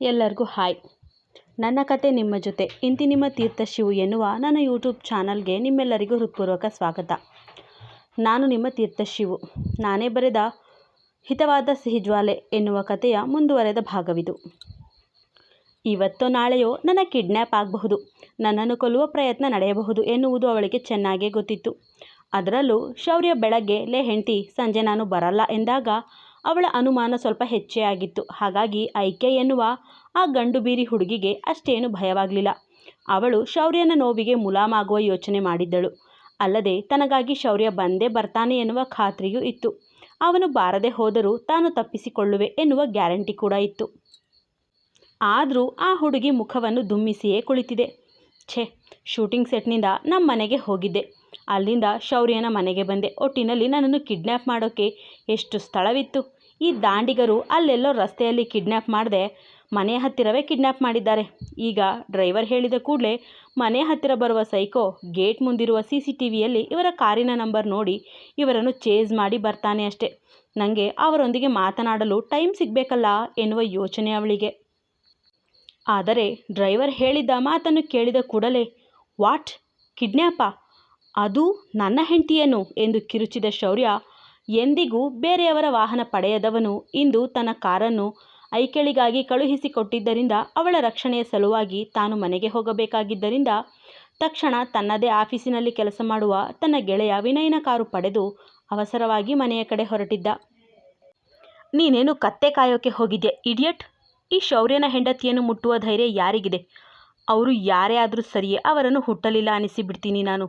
ಎಲ್ಲರಿಗೂ ಹಾಯ್. ನನ್ನ ಕತೆ ನಿಮ್ಮ ಜೊತೆ. ಇಂತಿ ನಿಮ್ಮ ತೀರ್ಥ ಶಿವು ಎನ್ನುವ ನನ್ನ ಯೂಟ್ಯೂಬ್ ಚಾನಲ್ಗೆ ನಿಮ್ಮೆಲ್ಲರಿಗೂ ಹೃತ್ಪೂರ್ವಕ ಸ್ವಾಗತ. ನಾನು ನಿಮ್ಮ ತೀರ್ಥ ಶಿವು. ನಾನೇ ಬರೆದ ಹಿತವಾದ ಸಿಹಿಜ್ವಾಲೆ ಎನ್ನುವ ಕಥೆಯ ಮುಂದುವರೆದ ಭಾಗವಿದು. ಇವತ್ತೋ ನಾಳೆಯೋ ನನ್ನ ಕಿಡ್ನ್ಯಾಪ್ ಆಗಬಹುದು. ನನ್ನನ್ನು ಕೊಲ್ಲುವ ಪ್ರಯತ್ನ ನಡೆಯಬಹುದು ಎನ್ನುವುದು ಅವಳಿಗೆ ಚೆನ್ನಾಗೇ ಗೊತ್ತಿತ್ತು. ಅದರಲ್ಲೂ ಶೌರ್ಯ ಬೆಳಗ್ಗೆ ಲೇ ಹೆಂಡತಿ, ಸಂಜೆ ನಾನು ಬರಲ್ಲ ಎಂದಾಗ ಅವಳ ಅನುಮಾನ ಸ್ವಲ್ಪ ಹೆಚ್ಚೇ ಆಗಿತ್ತು. ಹಾಗಾಗಿ ಐಕೆ ಎನ್ನುವ ಆ ಗಂಡು ಬೀರಿ ಹುಡುಗಿಗೆ ಅಷ್ಟೇನು ಭಯವಾಗಲಿಲ್ಲ. ಅವಳು ಶೌರ್ಯನ ನೋವಿಗೆ ಮುಲಾಮಾಗುವ ಯೋಚನೆ ಮಾಡಿದ್ದಳು. ಅಲ್ಲದೆ ತನಗಾಗಿ ಶೌರ್ಯ ಬಂದೇ ಬರ್ತಾನೆ ಎನ್ನುವ ಖಾತ್ರಿಯೂ ಇತ್ತು. ಅವನು ಬಾರದೆ ಹೋದರೂ ತಾನು ತಪ್ಪಿಸಿಕೊಳ್ಳುವೆ ಎನ್ನುವ ಗ್ಯಾರಂಟಿ ಕೂಡ ಇತ್ತು. ಆದರೂ ಆ ಹುಡುಗಿ ಮುಖವನ್ನು ದುಮ್ಮಿಸಿಯೇ ಕುಳಿತಿದೆ. ಛೇ, ಶೂಟಿಂಗ್ ಸೆಟ್ನಿಂದ ನಮ್ಮ ಮನೆಗೆ ಹೋಗಿದ್ದೆ. ಅಲ್ಲಿಂದ ಶೌರ್ಯನ ಮನೆಗೆ ಬಂದೆ. ಒಟ್ಟಿನಲ್ಲಿ ನನ್ನನ್ನು ಕಿಡ್ನ್ಯಾಪ್ ಮಾಡೋಕ್ಕೆ ಎಷ್ಟು ಸ್ಥಳವಿತ್ತು? ಈ ದಾಂಡಿಗರು ಅಲ್ಲೆಲ್ಲೋ ರಸ್ತೆಯಲ್ಲಿ ಕಿಡ್ನ್ಯಾಪ್ ಮಾಡದೆ ಮನೆ ಹತ್ತಿರವೇ ಕಿಡ್ನ್ಯಾಪ್ ಮಾಡಿದ್ದಾರೆ. ಈಗ ಡ್ರೈವರ್ ಹೇಳಿದ ಕೂಡಲೇ ಮನೆ ಹತ್ತಿರ ಬರುವ ಸೈಕೋ ಗೇಟ್ ಮುಂದಿರುವ ಸಿ ಸಿ ಟಿ ವಿಯಲ್ಲಿ ಇವರ ಕಾರಿನ ನಂಬರ್ ನೋಡಿ ಇವರನ್ನು ಚೇಸ್ ಮಾಡಿ ಬರ್ತಾನೆ ಅಷ್ಟೆ. ನನಗೆ ಅವರೊಂದಿಗೆ ಮಾತನಾಡಲು ಟೈಮ್ ಸಿಗಬೇಕಲ್ಲ ಎನ್ನುವ ಯೋಚನೆ ಅವಳಿಗೆ. ಆದರೆ ಡ್ರೈವರ್ ಹೇಳಿದ್ದ ಮಾತನ್ನು ಕೇಳಿದ ಕೂಡಲೇ, ವಾಟ್? ಕಿಡ್ನ್ಯಾಪಾ ಅದು ನನ್ನ ಹೆಂಡತಿಯೇನು ಎಂದು ಕಿರುಚಿದ ಶೌರ್ಯ, ಎಂದಿಗೂ ಬೇರೆಯವರ ವಾಹನ ಪಡೆಯದವನು ಇಂದು ತನ್ನ ಕಾರನ್ನು ಐಕೆಳಿಗಾಗಿ ಕಳುಹಿಸಿಕೊಟ್ಟಿದ್ದರಿಂದ ಅವಳ ರಕ್ಷಣೆಯ ಸಲುವಾಗಿ ತಾನು ಮನೆಗೆ ಹೋಗಬೇಕಾಗಿದ್ದರಿಂದ ತಕ್ಷಣ ತನ್ನದೇ ಆಫೀಸಿನಲ್ಲಿ ಕೆಲಸ ಮಾಡುವ ತನ್ನ ಗೆಳೆಯ ವಿನಯನ ಕಾರು ಪಡೆದು ಅವಸರವಾಗಿ ಮನೆಯ ಕಡೆ ಹೊರಟಿದ್ದ. ನೀನೇನು ಕತ್ತೆ ಕಾಯೋಕೆ ಹೋಗಿದ್ಯಾ, ಇಡಿಯಟ್? ಈ ಶೌರ್ಯನ ಹೆಂಡತಿಯನ್ನು ಮುಟ್ಟುವ ಧೈರ್ಯ ಯಾರಿಗಿದೆ? ಅವರು ಯಾರೇ ಆದರೂ ಸರಿಯೇ, ಅವರನ್ನು ಹುಟ್ಟಲಿಲ್ಲ ಅನಿಸಿಬಿಡ್ತೀನಿ ನಾನು.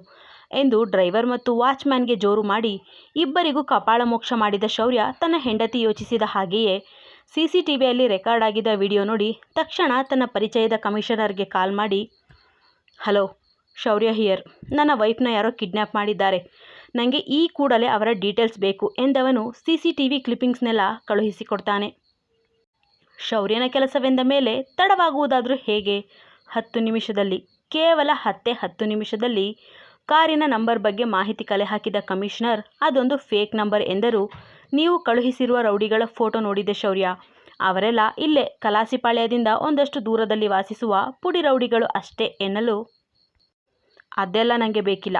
ಎಂದು ಡ್ರೈವರ್ ಮತ್ತು ವಾಚ್ಮ್ಯಾನ್ಗೆ ಜೋರು ಮಾಡಿ, ಇಬ್ಬರಿಗೂ ಕಪಾಳ ಮೋಕ್ಷ ಮಾಡಿದ ಶೌರ್ಯ ತನ್ನ ಹೆಂಡತಿ ಯೋಚಿಸಿದ ಹಾಗೆಯೇ. ಸಿ ಸಿ ಟಿ ವಿಯಲ್ಲಿ ರೆಕಾರ್ಡ್ ಆಗಿದ್ದ ವಿಡಿಯೋ ನೋಡಿ ತಕ್ಷಣ ತನ್ನ ಪರಿಚಯದ ಕಮಿಷನರ್ಗೆ ಕಾಲ್ ಮಾಡಿ, ಹಲೋ, ಶೌರ್ಯ ಹಿಯರ್, ನನ್ನ ವೈಫ್ನ ಯಾರೋ ಕಿಡ್ನ್ಯಾಪ್ ಮಾಡಿದ್ದಾರೆ. ನನಗೆ ಈ ಕೂಡಲೇ ಅವರ ಡೀಟೇಲ್ಸ್ ಬೇಕು ಎಂದವನು ಸಿ ಸಿ ಟಿ ವಿ ಕ್ಲಿಪ್ಪಿಂಗ್ಸ್ನೆಲ್ಲ ಕಳುಹಿಸಿಕೊಡ್ತಾನೆ. ಶೌರ್ಯನ ಕೆಲಸವೆಂದ ಮೇಲೆ ತಡವಾಗುವುದಾದರೂ ಹೇಗೆ? ಹತ್ತು ನಿಮಿಷದಲ್ಲಿ, ಕೇವಲ ಹತ್ತೇ ಹತ್ತು ನಿಮಿಷದಲ್ಲಿ ಕಾರಿನ ನಂಬರ್ ಬಗ್ಗೆ ಮಾಹಿತಿ ಕಲೆ ಹಾಕಿದ ಕಮಿಷನರ್, ಅದೊಂದು ಫೇಕ್ ನಂಬರ್ ಎಂದರು ನೀವು ಕಳುಹಿಸಿರುವ ರೌಡಿಗಳ ಫೋಟೋ ನೋಡಿದೆ ಶೌರ್ಯ. ಅವರೆಲ್ಲ ಇಲ್ಲೇ ಕಲಾಸಿಪಾಳ್ಯದಿಂದ ಒಂದಷ್ಟು ದೂರದಲ್ಲಿ ವಾಸಿಸುವ ಪುಡಿ ರೌಡಿಗಳು ಅಷ್ಟೇ ಎನ್ನಲು ಅದೆಲ್ಲ ನನಗೆ ಬೇಕಿಲ್ಲ.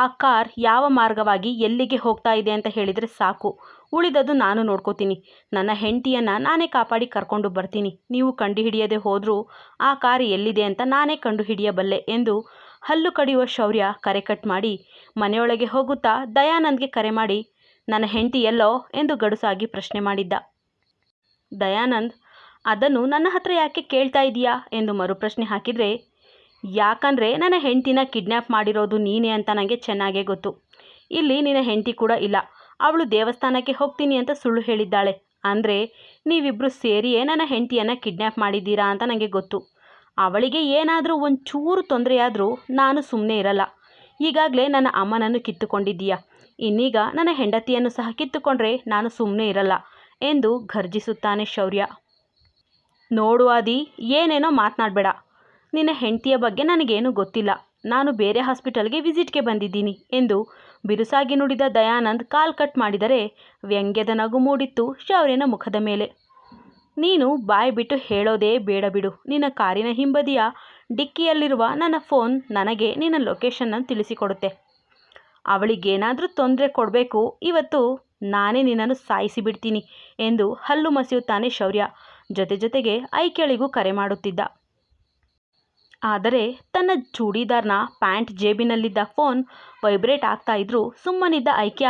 ಆ ಕಾರ್ ಯಾವ ಮಾರ್ಗವಾಗಿ ಎಲ್ಲಿಗೆ ಹೋಗ್ತಾ ಇದೆ ಅಂತ ಹೇಳಿದರೆ ಸಾಕು. ಉಳಿದದ್ದು ನಾನು ನೋಡ್ಕೋತೀನಿ. ನನ್ನ ಹೆಂಡತಿಯನ್ನು ನಾನೇ ಕಾಪಾಡಿ ಕರ್ಕೊಂಡು ಬರ್ತೀನಿ. ನೀವು ಕಂಡುಹಿಡಿಯದೆ ಹೋದರೂ ಆ ಕಾರ್ ಎಲ್ಲಿದೆ ಅಂತ ನಾನೇ ಕಂಡುಹಿಡಿಯಬಲ್ಲೆ ಎಂದು ಹಲ್ಲು ಕಡಿಯುವ ಶೌರ್ಯ ಕರೆ ಕಟ್ ಮಾಡಿ ಮನೆಯೊಳಗೆ ಹೋಗುತ್ತಾ ದಯಾನಂದ್ಗೆ ಕರೆ ಮಾಡಿ, ನನ್ನ ಹೆಂಡತಿ ಎಲ್ಲೋ? ಎಂದು ಗಡುಸಾಗಿ ಪ್ರಶ್ನೆ ಮಾಡಿದ್ದ. ದಯಾನಂದ್, ಅದನ್ನು ನನ್ನ ಹತ್ರ ಯಾಕೆ ಕೇಳ್ತಾ ಇದೀಯಾ ಎಂದು ಮರುಪ್ರಶ್ನೆ ಹಾಕಿದರೆ, ಯಾಕಂದರೆ ನನ್ನ ಹೆಂಡತಿನ ಕಿಡ್ನ್ಯಾಪ್ ಮಾಡಿರೋದು ನೀನೇ ಅಂತ ನನಗೆ ಚೆನ್ನಾಗೇ ಗೊತ್ತು. ಇಲ್ಲಿ ನಿನ್ನ ಹೆಂಡತಿ ಕೂಡ ಇಲ್ಲ. ಅವಳು ದೇವಸ್ಥಾನಕ್ಕೆ ಹೋಗ್ತೀನಿ ಅಂತ ಸುಳ್ಳು ಹೇಳಿದ್ದಾಳೆ. ಅಂದರೆ ನೀವಿಬ್ಬರು ಸೇರಿಯೇ ನನ್ನ ಹೆಂಡತಿಯನ್ನು ಕಿಡ್ನ್ಯಾಪ್ ಮಾಡಿದ್ದೀರಾ ಅಂತ ನನಗೆ ಗೊತ್ತು. ಅವಳಿಗೆ ಏನಾದರೂ ಒಂಚೂರು ತೊಂದರೆಯಾದರೂ ನಾನು ಸುಮ್ಮನೆ ಇರಲ್ಲ. ಈಗಾಗಲೇ ನನ್ನ ಅಮ್ಮನನ್ನು ಕಿತ್ತುಕೊಂಡಿದ್ದೀಯಾ. ಇನ್ನೀಗ ನನ್ನ ಹೆಂಡತಿಯನ್ನು ಸಹ ಕಿತ್ತುಕೊಂಡ್ರೆ ನಾನು ಸುಮ್ಮನೆ ಇರಲ್ಲ ಎಂದು ಘರ್ಜಿಸುತ್ತಾನೆ ಶೌರ್ಯ. ನೋಡು ಆದಿ, ಏನೇನೋ ಮಾತನಾಡಬೇಡ. ನಿನ್ನ ಹೆಂಡತಿಯ ಬಗ್ಗೆ ನನಗೇನು ಗೊತ್ತಿಲ್ಲ. ನಾನು ಬೇರೆ ಹಾಸ್ಪಿಟಲ್ಗೆ ವಿಸಿಟ್ಗೆ ಬಂದಿದ್ದೀನಿ ಎಂದು ಬಿರುಸಾಗಿ ನುಡಿದ ದಯಾನಂದ್ ಕಾಲ್ ಕಟ್ ಮಾಡಿದರೆ ವ್ಯಂಗ್ಯದ ನಗು ಮೂಡಿತ್ತು ಶೌರ್ಯನ ಮುಖದ ಮೇಲೆ. ನೀನು ಬಾಯಿ ಬಿಟ್ಟು ಹೇಳೋದೇ ಬೇಡ ಬಿಡು. ನಿನ್ನ ಕಾರಿನ ಹಿಂಬದಿಯ ಡಿಕ್ಕಿಯಲ್ಲಿರುವ ನನ್ನ ಫೋನ್ ನನಗೆ ನಿನ್ನ ಲೊಕೇಶನ್ನ ತಿಳಿಸಿಕೊಡುತ್ತೆ. ಅವಳಿಗೇನಾದರೂ ತೊಂದರೆ ಕೊಡಬೇಕು, ಇವತ್ತು ನಾನೇ ನಿನ್ನನ್ನು ಸಾಯಿಸಿ ಬಿಡ್ತೀನಿ ಎಂದು ಹಲ್ಲು ಮಸಿಯುತ್ತಾನೆ ಶೌರ್ಯ. ಜೊತೆ ಜೊತೆಗೆ ಐಕೆಳಿಗೂ ಕರೆ ಮಾಡುತ್ತಿದ್ದ. ಆದರೆ ತನ್ನ ಚೂಡಿದಾರ್ನ ಪ್ಯಾಂಟ್ ಜೇಬಿನಲ್ಲಿದ್ದ ಫೋನ್ ವೈಬ್ರೇಟ್ ಆಗ್ತಾ ಇದ್ರೂ ಸುಮ್ಮನಿದ್ದ ಐಕ್ಯ.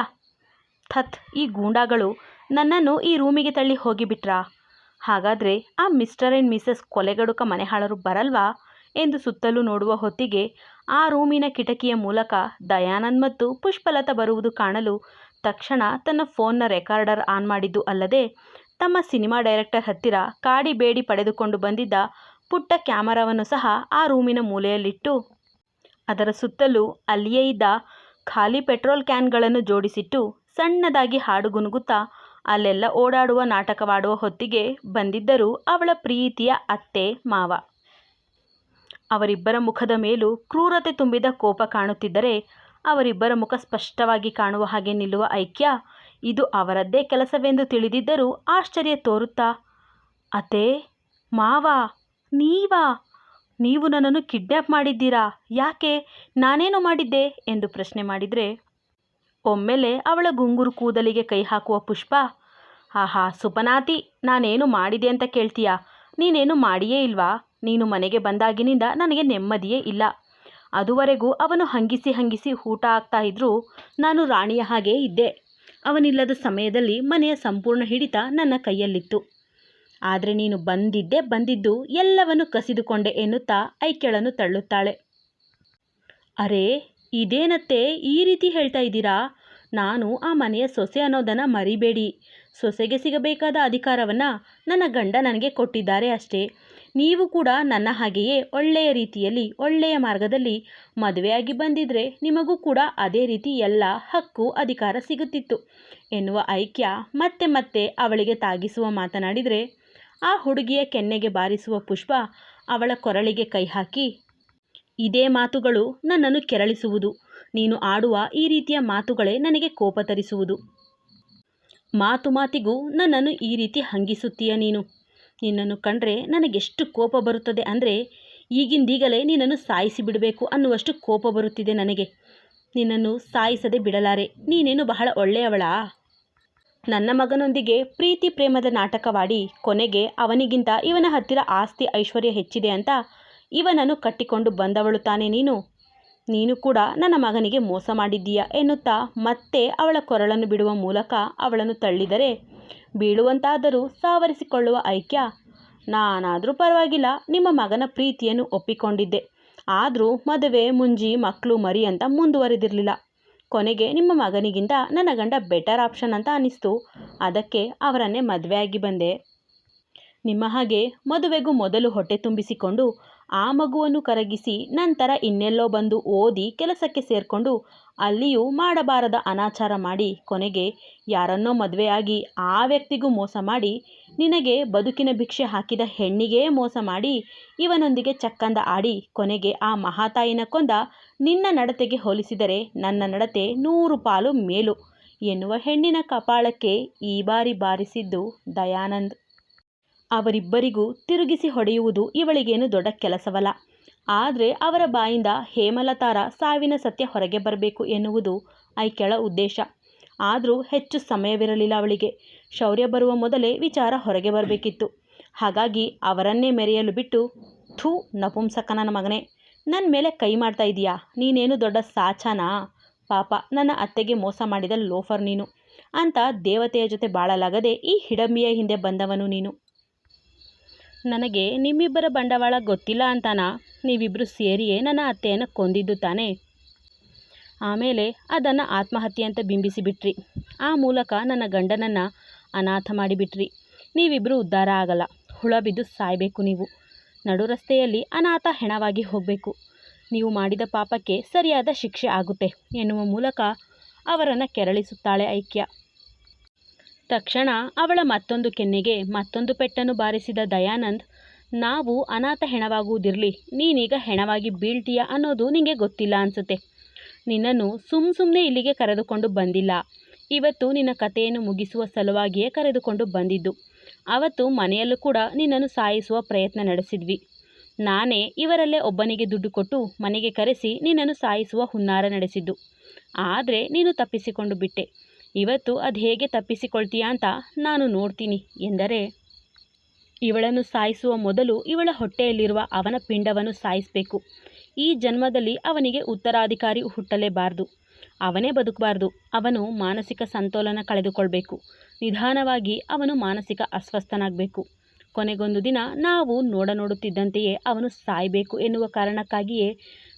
ಥತ್, ಈ ಗೂಂಡಾಗಳು ನನ್ನನ್ನು ಈ ರೂಮಿಗೆ ತಳ್ಳಿ ಹೋಗಿಬಿಟ್ರಾ? ಹಾಗಾದರೆ ಆ ಮಿಸ್ಟರ್ ಆ್ಯಂಡ್ ಮಿಸಸ್ ಕೊಲೆಗಡುಕ ಮನೆಹಾಳರು ಬರಲ್ವಾ? ಎಂದು ಸುತ್ತಲೂ ನೋಡುವ ಹೊತ್ತಿಗೆ ಆ ರೂಮಿನ ಕಿಟಕಿಯ ಮೂಲಕ ದಯಾನಂದ್ ಮತ್ತು ಪುಷ್ಪಲತಾ ಬರುವುದು ಕಾಣಲು ತಕ್ಷಣ ತನ್ನ ಫೋನ್ನ ರೆಕಾರ್ಡರ್ ಆನ್ ಮಾಡಿದ್ದು ಅಲ್ಲದೆ ತಮ್ಮ ಸಿನಿಮಾ ಡೈರೆಕ್ಟರ್ ಹತ್ತಿರ ಕಾಡಿ ಬೇಡಿ ಪಡೆದುಕೊಂಡು ಬಂದಿದ್ದ ಪುಟ್ಟ ಕ್ಯಾಮರಾವನ್ನು ಸಹ ಆ ರೂಮಿನ ಮೂಲೆಯಲ್ಲಿಟ್ಟು ಅದರ ಸುತ್ತಲೂ ಅಲ್ಲಿಯೇ ಇದ್ದ ಖಾಲಿ ಪೆಟ್ರೋಲ್ ಕ್ಯಾನ್ಗಳನ್ನು ಜೋಡಿಸಿಟ್ಟು ಸಣ್ಣದಾಗಿ ಹಾಡು ಗುನುಗುತ್ತಾ ಅಲ್ಲೆಲ್ಲ ಓಡಾಡುವ ನಾಟಕವಾಡುವ ಹೊತ್ತಿಗೆ ಬಂದಿದ್ದರು ಅವಳ ಪ್ರೀತಿಯ ಅತ್ತೆ ಮಾವ. ಅವರಿಬ್ಬರ ಮುಖದ ಮೇಲೂ ಕ್ರೂರತೆ ತುಂಬಿದ ಕೋಪ ಕಾಣುತ್ತಿದ್ದರೆ ಅವರಿಬ್ಬರ ಮುಖ ಸ್ಪಷ್ಟವಾಗಿ ಕಾಣುವ ಹಾಗೆ ನಿಲ್ಲುವ ಐಕ್ಯ ಇದು ಅವರದ್ದೇ ಕೆಲಸವೆಂದು ತಿಳಿದಿದ್ದರೂ ಆಶ್ಚರ್ಯ ತೋರುತ್ತಾ, ಅತ್ತೆ, ಮಾವ, ನೀವಾ? ನೀವು ನನ್ನನ್ನು ಕಿಡ್ನ್ಯಾಪ್ ಮಾಡಿದ್ದೀರಾ? ಯಾಕೆ? ನಾನೇನು ಮಾಡಿದ್ದೆ? ಎಂದು ಪ್ರಶ್ನೆ ಮಾಡಿದರೆ ಒಮ್ಮೆಲೆ ಅವಳ ಗುಂಗುರು ಕೂದಲಿಗೆ ಕೈ ಹಾಕುವ ಪುಷ್ಪ, ಆಹಾ, ಸುಪನಾತಿ, ನಾನೇನು ಮಾಡಿದೆ ಅಂತ ಕೇಳ್ತೀಯಾ? ನೀನೇನು ಮಾಡಿಯೇ ಇಲ್ವಾ? ನೀನು ಮನೆಗೆ ಬಂದಾಗಿನಿಂದ ನನಗೆ ನೆಮ್ಮದಿಯೇ ಇಲ್ಲ. ಅದುವರೆಗೂ ಅವನು ಹಂಗಿಸಿ ಹಂಗಿಸಿ ಊಟ ಆಗ್ತಾ ಇದ್ರೂ ನಾನು ರಾಣಿಯ ಹಾಗೇ ಇದ್ದೆ. ಅವನಿಲ್ಲದ ಸಮಯದಲ್ಲಿ ಮನೆಯ ಸಂಪೂರ್ಣ ಹಿಡಿತ ನನ್ನ ಕೈಯಲ್ಲಿತ್ತು. ಆದರೆ ನೀನು ಬಂದಿದ್ದೇ ಬಂದಿದ್ದು ಎಲ್ಲವನ್ನು ಕಸಿದುಕೊಂಡೆ ಎನ್ನುತ್ತಾ ಐಕ್ಯಳನ್ನು ತಳ್ಳುತ್ತಾಳೆ. ಅರೆ ಇದೇನತ್ತೆ ಈ ರೀತಿ ಹೇಳ್ತಾ ಇದ್ದೀರಾ? ನಾನು ಆ ಮನೆಯ ಸೊಸೆ ಅನ್ನೋದನ್ನು ಮರಿಬೇಡಿ. ಸೊಸೆಗೆ ಸಿಗಬೇಕಾದ ಅಧಿಕಾರವನ್ನು ನನ್ನ ಗಂಡ ನನಗೆ ಕೊಟ್ಟಿದ್ದಾರೆ ಅಷ್ಟೇ. ನೀವು ಕೂಡ ನನ್ನ ಹಾಗೆಯೇ ಒಳ್ಳೆಯ ರೀತಿಯಲ್ಲಿ, ಒಳ್ಳೆಯ ಮಾರ್ಗದಲ್ಲಿ ಮದುವೆಯಾಗಿ ಬಂದಿದ್ರೆ ನಿಮಗೂ ಕೂಡ ಅದೇ ರೀತಿ ಎಲ್ಲ ಹಕ್ಕು, ಅಧಿಕಾರ ಸಿಗುತ್ತಿತ್ತು. ಎನ್ನುವ ಐಕ್ಯ ಮತ್ತೆ ಮತ್ತೆ ಅವಳಿಗೆ ತಾಗಿಸುವ ಮಾತನಾಡಿದರೆ, ಆ ಹುಡುಗಿಯ ಕೆನ್ನೆಗೆ ಬಾರಿಸುವ ಪುಷ್ಪ ಅವಳ ಕೊರಳಿಗೆ ಕೈ ಹಾಕಿ ಇದೇ ಮಾತುಗಳು ನನ್ನನ್ನು ಕೆರಳಿಸುವುದು. ನೀನು ಆಡುವ ಈ ರೀತಿಯ ಮಾತುಗಳೇ ನನಗೆ ಕೋಪ ತರಿಸುವುದು. ಮಾತು ಮಾತಿಗೂ ನನ್ನನ್ನು ಈ ರೀತಿ ಹಂಗಿಸುತ್ತೀಯ ನೀನು. ನಿನ್ನನ್ನು ಕಂಡ್ರೆ ನನಗೆಷ್ಟು ಕೋಪ ಬರುತ್ತದೆ ಅಂದರೆ ಈಗಿಂದೀಗಲೇ ನಿನ್ನನ್ನು ಸಾಯಿಸಿ ಬಿಡಬೇಕು ಅನ್ನುವಷ್ಟು ಕೋಪ ಬರುತ್ತಿದೆ ನನಗೆ. ನಿನ್ನನ್ನು ಸಾಯಿಸದೆ ಬಿಡಲಾರೆ, ನೀನೇನು ಬಹಳ ಒಳ್ಳೆಯವಳಾ? ನನ್ನ ಮಗನೊಂದಿಗೆ ಪ್ರೀತಿ ಪ್ರೇಮದ ನಾಟಕವಾಡಿ ಕೊನೆಗೆ ಅವನಿಗಿಂತ ಇವನ ಹತ್ತಿರ ಆಸ್ತಿ ಐಶ್ವರ್ಯ ಹೆಚ್ಚಿದೆ ಅಂತ ಇವನನ್ನು ಕಟ್ಟಿಕೊಂಡು ಬಂದವಳು ತಾನೇ ನೀನು? ನೀನು ಕೂಡ ನನ್ನ ಮಗನಿಗೆ ಮೋಸ ಮಾಡಿದ್ದೀಯಾ ಎನ್ನುತ್ತಾ ಮತ್ತೆ ಅವಳ ಕೊರಳನ್ನು ಬಿಡುವ ಮೂಲಕ ಅವಳನ್ನು ತಳ್ಳಿದರೆ? ಬೀಳುವಂತಾದರೂ ಸಾವರಿಸಿಕೊಳ್ಳುವ ಐಕ್ಯ? ನಾನಾದರೂ ಪರವಾಗಿಲ್ಲ, ನಿಮ್ಮ ಮಗನ ಪ್ರೀತಿಯನ್ನು ಒಪ್ಪಿಕೊಂಡಿದ್ದೆ. ಆದರೂ ಮದುವೆ, ಮುಂಜಿ ಮಕ್ಕಳು ಮರಿ ಅಂತ ಮುಂದುವರೆದಿರಲಿಲ್ಲ. ಕೊನೆಗೆ ನಿಮ್ಮ ಮಗನಿಗಿಂತ ನನ್ನ ಗಂಡ ಬೆಟರ್ ಆಪ್ಷನ್ ಅಂತ ಅನ್ನಿಸ್ತು. ಅದಕ್ಕೆ ಅವರನ್ನೇ ಮದುವೆಯಾಗಿ ಬಂದೆ. ನಿಮ್ಮ ಹಾಗೆ ಮದುವೆಗೂ ಮೊದಲು ಹೊಟ್ಟೆ ತುಂಬಿಸಿಕೊಂಡು ಆ ಮಗುವನ್ನು ಕರಗಿಸಿ ನಂತರ ಇನ್ನೆಲ್ಲೋ ಬಂದು ಓದಿ ಕೆಲಸಕ್ಕೆ ಸೇರಿಕೊಂಡು ಅಲ್ಲಿಯೂ ಮಾಡಬಾರದ ಅನಾಚಾರ ಮಾಡಿ ಕೊನೆಗೆ ಯಾರನ್ನೋ ಮದುವೆಯಾಗಿ ಆ ವ್ಯಕ್ತಿಗೂ ಮೋಸ ಮಾಡಿ, ನಿನಗೆ ಬದುಕಿನ ಭಿಕ್ಷೆ ಹಾಕಿದ ಹೆಣ್ಣಿಗೇ ಮೋಸ ಮಾಡಿ, ಇವನೊಂದಿಗೆ ಚಕ್ಕಂದ ಆಡಿ ಕೊನೆಗೆ ಆ ಮಹಾತಾಯಿನ ಕೊಂದ ನಿನ್ನ ನಡತೆಗೆ ಹೋಲಿಸಿದರೆ ನನ್ನ ನಡತೆ ನೂರು ಪಾಲು ಮೇಲು ಎನ್ನುವ ಹೆಣ್ಣಿನ ಕಪಾಳಕ್ಕೆ ಈ ಬಾರಿ ಬಾರಿಸಿದ್ದು ದಯಾನಂದ್. ಅವರಿಬ್ಬರಿಗೂ ತಿರುಗಿಸಿ ಹೊಡೆಯುವುದು ಇವಳಿಗೇನು ದೊಡ್ಡ ಕೆಲಸವಲ್ಲ. ಆದರೆ ಅವರ ಬಾಯಿಂದ ಹೇಮಲತಾರ ಸಾವಿನ ಸತ್ಯ ಹೊರಗೆ ಬರಬೇಕು ಎನ್ನುವುದು ಐಕೆಳ ಉದ್ದೇಶ. ಆದರೂ ಹೆಚ್ಚು ಸಮಯವಿರಲಿಲ್ಲ ಅವಳಿಗೆ. ಶೌರ್ಯ ಬರುವ ಮೊದಲೇ ವಿಚಾರ ಹೊರಗೆ ಬರಬೇಕಿತ್ತು. ಹಾಗಾಗಿ ಅವರನ್ನೇ ಮೆರೆಯಲು ಬಿಟ್ಟು, ಥೂ ನಪುಂಸಕನ ಮಗನೇ ನನ್ನ ಮೇಲೆ ಕೈ ಮಾಡ್ತಾ ಇದೀಯಾ? ನೀನೇನು ದೊಡ್ಡ ಸಾಚಾನಾ? ಪಾಪ, ನನ್ನ ಅತ್ತೆಗೆ ಮೋಸ ಮಾಡಿದ ಲೋಫರ್ ನೀನು. ಅಂತ ದೇವತೆಯ ಜೊತೆ ಬಾಳಲಾಗದೆ ಈ ಹಿಡಂಬಿಯ ಹಿಂದೆ ಬಂದವನು ನೀನು. ನನಗೆ ನಿಮ್ಮಿಬ್ಬರ ಬಂಡವಾಳ ಗೊತ್ತಿಲ್ಲ ಅಂತಾನಾ? ನೀವಿಬ್ಬರು ಸೇರಿಯೇ ನನ್ನ ಅತ್ತೆಯನ್ನು ಕೊಂದಿದ್ದು ತಾನೇ? ಆಮೇಲೆ ಅದನ್ನು ಆತ್ಮಹತ್ಯೆ ಅಂತ ಬಿಂಬಿಸಿಬಿಟ್ರಿ. ಆ ಮೂಲಕ ನನ್ನ ಗಂಡನನ್ನು ಅನಾಥ ಮಾಡಿಬಿಟ್ರಿ. ನೀವಿಬ್ಬರು ಉದ್ಧಾರ ಆಗಲ್ಲ. ಹುಳ ಬಿದ್ದು ಸಾಯಬೇಕು ನೀವು. ನಡು ರಸ್ತೆಯಲ್ಲಿ ಅನಾಥ ಹೆಣವಾಗಿ ಹೋಗಬೇಕು. ನೀವು ಮಾಡಿದ ಪಾಪಕ್ಕೆ ಸರಿಯಾದ ಶಿಕ್ಷೆ ಆಗುತ್ತೆ ಎನ್ನುವ ಮೂಲಕ ಅವರನ್ನು ಕೆರಳಿಸುತ್ತಾಳೆ ಐಕ್ಯ. ತಕ್ಷಣ ಅವಳ ಮತ್ತೊಂದು ಕೆನ್ನೆಗೆ ಮತ್ತೊಂದು ಪೆಟ್ಟನ್ನು ಬಾರಿಸಿದ ದಯಾನಂದ್, ನಾವು ಅನಾಥ ಹೆಣವಾಗುವುದಿರಲಿ, ನೀನೀಗ ಹೆಣವಾಗಿ ಬೀಳ್ತೀಯ ಅನ್ನೋದು ನಿನಗೆ ಗೊತ್ತಿಲ್ಲ ಅನಿಸುತ್ತೆ. ನಿನ್ನನ್ನು ಸುಮ್ಮ ಸುಮ್ಮನೆ ಇಲ್ಲಿಗೆ ಕರೆದುಕೊಂಡು ಬಂದಿಲ್ಲ. ಇವತ್ತು ನಿನ್ನ ಕಥೆಯನ್ನು ಮುಗಿಸುವ ಸಲುವಾಗಿಯೇ ಕರೆದುಕೊಂಡು ಬಂದಿದ್ದು. ಅವತ್ತು ಮನೆಯಲ್ಲೂ ಕೂಡ ನಿನ್ನನ್ನು ಸಾಯಿಸುವ ಪ್ರಯತ್ನ ನಡೆಸಿದ್ವಿ. ನಾನೇ ಇವರಲ್ಲೇ ಒಬ್ಬನಿಗೆ ದುಡ್ಡು ಕೊಟ್ಟು ಮನೆಗೆ ಕರೆಸಿ ನಿನ್ನನ್ನು ಸಾಯಿಸುವ ಹುನ್ನಾರ ನಡೆಸಿದ್ದು. ಆದರೆ ನೀನು ತಪ್ಪಿಸಿಕೊಂಡು ಬಿಟ್ಟೆ. ಇವತ್ತು ಅದು ಹೇಗೆ ತಪ್ಪಿಸಿಕೊಳ್ತೀಯಾ ಅಂತ ನಾನು ನೋಡ್ತೀನಿ ಎಂದರೆ, ಇವಳನ್ನು ಸಾಯಿಸುವ ಮೊದಲು ಇವಳ ಹೊಟ್ಟೆಯಲ್ಲಿರುವ ಅವನ ಪಿಂಡವನ್ನು ಸಾಯಿಸಬೇಕು. ಈ ಜನ್ಮದಲ್ಲಿ ಅವನಿಗೆ ಉತ್ತರಾಧಿಕಾರಿ ಹುಟ್ಟಲೇಬಾರದು. ಅವನೇ ಬದುಕಬಾರ್ದು. ಅವನು ಮಾನಸಿಕ ಸಂತೋಲನ ಕಳೆದುಕೊಳ್ಬೇಕು. ನಿಧಾನವಾಗಿ ಅವನು ಮಾನಸಿಕ ಅಸ್ವಸ್ಥನಾಗಬೇಕು. ಕೊನೆಗೊಂದು ದಿನ ನಾವು ನೋಡ ನೋಡುತ್ತಿದ್ದಂತೆಯೇ ಅವನು ಸಾಯಬೇಕು ಎನ್ನುವ ಕಾರಣಕ್ಕಾಗಿಯೇ